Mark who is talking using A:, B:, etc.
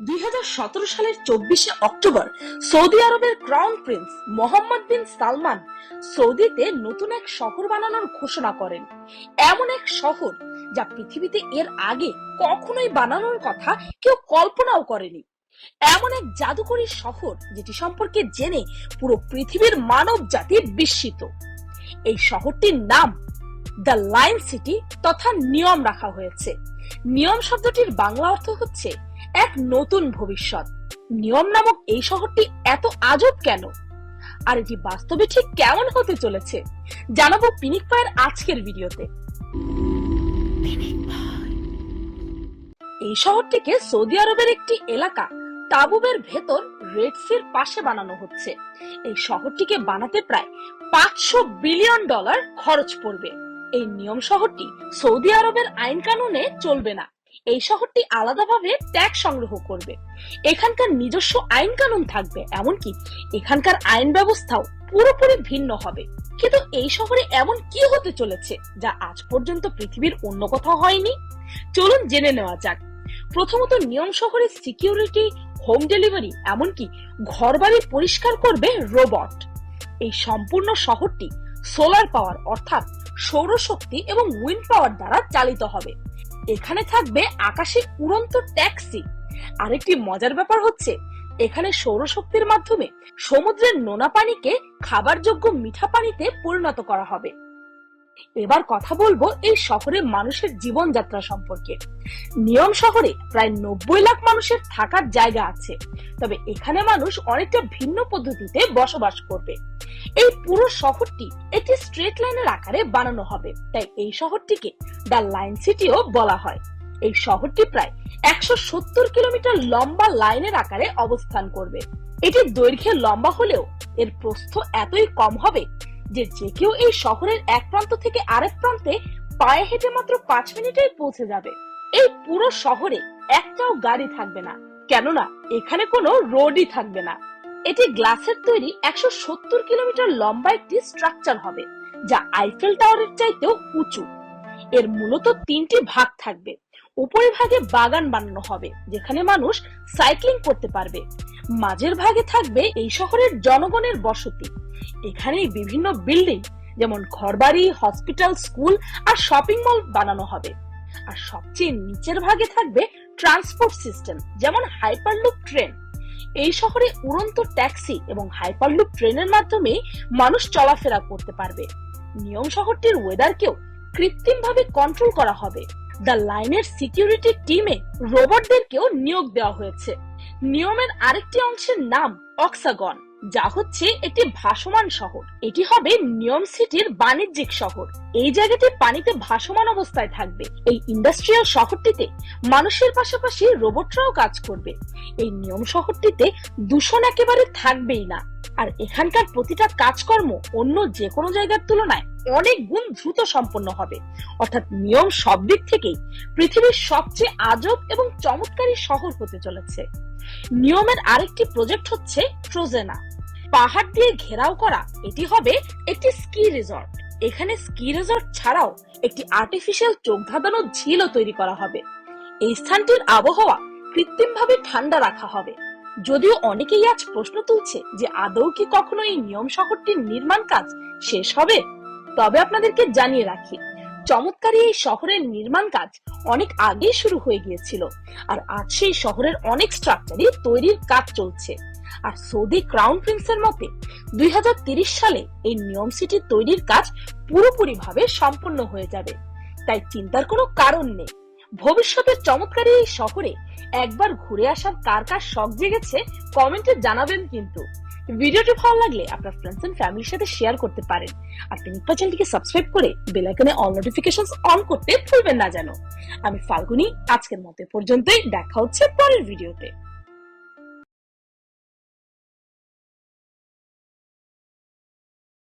A: দুই হাজার সতেরো সালের চব্বিশে অক্টোবর সৌদি আরবের crown prince Mohammed bin Salman সৌদিতে নতুন এক শহর বানানোর ঘোষণা করেন। এমন এক শহর যা পৃথিবীতে এর আগে কখনোই বানানোর কথা কেউ কল্পনাও করেনি। এমন এক জাদুকরী শহর যেটি সম্পর্কে জেনে পুরো পৃথিবীর মানব জাতি বিস্মিত। এই শহরটির নাম দ্য লাইন সিটি তথা নিয়ম রাখা হয়েছে। নিয়ম শব্দটির বাংলা অর্থ হচ্ছে এক নতুন ভবিষ্যৎ। নিয়ম নামক এই শহরটি এত আজব কেন? আর এটি বাস্তবে ঠিক কেমন হতে চলেছে? জানাব পিনিক পায়ের আজকের ভিডিওতে। এই শহরটিকে সৌদি আরবের একটি এলাকা, তাবুবের ভেতর রেড সির পাশে বানানো হচ্ছে। এই শহরটিকে বানাতে প্রায় পাঁচশো বিলিয়ন ডলার খরচ পড়বে। এই নিয়ম শহরটি সৌদি আরবের আইন কানুনে চলবে না। এই শহরটি আলাদাভাবে ট্যাক্স সংগ্রহ করবে। এখানকার নিজস্ব আইন কানুন থাকবে, এমনকি এখানকার আইন ব্যবস্থাও পুরোপুরি ভিন্ন হবে। কিন্তু এই শহরে এমন কি হতে চলেছে, যা আজ পর্যন্ত পৃথিবীর অন্য কোথাও হয়নি? চলুন জেনে নেওয়া যাক। প্রথমত নিয়ম শহরের সিকিউরিটি, হোম ডেলিভারি, এমনকি ঘরবাড়ি পরিষ্কার করবে রোবট। এই সম্পূর্ণ শহরটি সোলার পাওয়ার অর্থাৎ সৌরশক্তি এবং উইন্ড পাওয়ার দ্বারা চালিত হবে। এখানে থাকবে আকাশে উড়ন্ত ট্যাক্সি। আরেকটি মজার ব্যাপার হচ্ছে, এখানে সৌরশক্তির মাধ্যমে সমুদ্রের নোনা পানিকে খাবারযোগ্য মিঠা পানিতে পরিণত করা হবে। এবার কথা বলব এই শহরে মানুষের জীবনযাত্রা সম্পর্কে। নিয়ম শহরে প্রায় নব্বই লাখ মানুষের থাকার জায়গা আছে। তবে এখানে মানুষ অনেকটা ভিন্ন পদ্ধতিতে বসবাস করবে। এই পুরো শহরটি একটি স্ট্রেট লাইনের আকারে বানানো হবে। তাই এই শহরটিকে দ্য লাইন সিটিও বলা হয়। এই শহরটি প্রায় একশো সত্তর কিলোমিটার লম্বা লাইনের আকারে অবস্থান করবে। এটি দৈর্ঘ্যে লম্বা হলেও এর প্রস্থ এতই কম হবে যে যে কেউ এই শহরের এক প্রান্ত থেকে আরেক প্রান্তে পায়ে হেঁটে মাত্র পাঁচ মিনিটেই পৌঁছে যাবে। এই পুরো শহরে একটাও গাড়ি থাকবে না, কেননা এখানে কোনো রোডই থাকবে না। এটি গ্লাসের তৈরি একশো সত্তর কিলোমিটার লম্বা একটি স্ট্রাকচার হবে, যা আইফেল টাওয়ারের চাইতেও উঁচু। এর মূলত তিনটি ভাগ থাকবে। উপরের ভাগে বাগান বানানো হবে, যেখানে মানুষ সাইক্লিং করতে পারবে। মাঝের ভাগে থাকবে এই শহরের জনগণের বসতি। এখানেই বিভিন্ন বিল্ডিং যেমন ঘরবাড়ি হসপিটাল স্কুল আর শপিং মল বানানো হবে। আর সবচেয়ে নিচের ভাগে থাকবে ট্রান্সপোর্ট সিস্টেম যেমন হাইপারলুপ ট্রেন এই শহরে উড়ন্ত ট্যাক্সি এবং হাইপারলুপ ট্রেনের মাধ্যমে মানুষ চলাফেরা করতে পারবে। নিয়ম শহরটির ওয়েদারকেও কৃত্রিমভাবে কন্ট্রোল করা হবে। দ্য লাইনের সিকিউরিটি টিমে রোবটদেরকেও নিয়োগ দেওয়া হয়েছে। নিয়মের আরেকটি অংশের নাম অক্সাগন, যা হচ্ছে একটি ভাসমান শহর। এটি হবে নিয়ম সিটির বাণিজ্যিক শহর। এই জায়গাটি পানিতে ভাসমান অবস্থায় থাকবে। এই ইন্ডাস্ট্রিয়াল শহরটিতে মানুষের পাশাপাশি রোবটরাও কাজ করবে। এই নিয়ম শহরটিতে দূষণ একেবারে থাকবেই না। আর এখানকার প্রতিটা কাজকর্ম অন্য যে কোনো জায়গার তুলনায় অনেক গুণ দ্রুত সম্পন্ন হবে। অর্থাৎ নিয়ম সব দিক থেকেই পৃথিবীর সবচেয়ে আজব এবং চমৎকারী শহর হতে চলেছে। নিয়মের আরেকটি প্রজেক্ট হচ্ছে ট্রোজেনা। পাহাড় দিয়ে ঘেরাও করা, এটি হবে একটি স্কি রিসর্ট। এখানে স্কি রিসর্ট ছাড়াও একটি আর্টিফিশিয়াল চোখ ধাঁধানো ঝিলও তৈরি করা হবে। এই স্থানটির আবহাওয়া কৃত্রিমভাবে ঠান্ডা রাখা হবে। যদিও অনেকেই আজ প্রশ্ন তুলছে যে আদৌ কি কখনো এই নিয়ম শহরটির নির্মাণ কাজ শেষ হবে? তবে আপনাদেরকে জানিয়ে রাখি চমৎকারী এই শহরের নির্মাণ কাজ অনেক আগেই শুরু হয়ে গিয়েছিল আর আজ সেই শহরের অনেক স্ট্রাকচারই তৈরির কাজ চলছে। আর সৌদি ক্রাউন প্রিন্সের মতে, দুই সালে এই নিয়ম সিটি তৈরির কাজ পুরোপুরি ভাবে সম্পন্ন হয়ে যাবে। তাই চিন্তার কোনো কারণ নেই। ভবিষ্যতের চমৎকারী এই শহরে একবার ঘুরে আসার কার কার শখ জেগেছে কমেন্টে জানাবেন কিন্তু। ভিডিওটি ভালো লাগলে আপনার ফ্রেন্ডস এন্ড ফ্যামিলির সাথে শেয়ার করতে পারেন। আর পিনিক চ্যানেলটিকে সাবস্ক্রাইব করে বেল আইকনে অল নোটিফিকেশনস অন করতে ভুলবেন না যেন। আমি ফাল্গুনি, আজকের মতে পর্যন্তই। দেখা হচ্ছে পরের ভিডিওতে।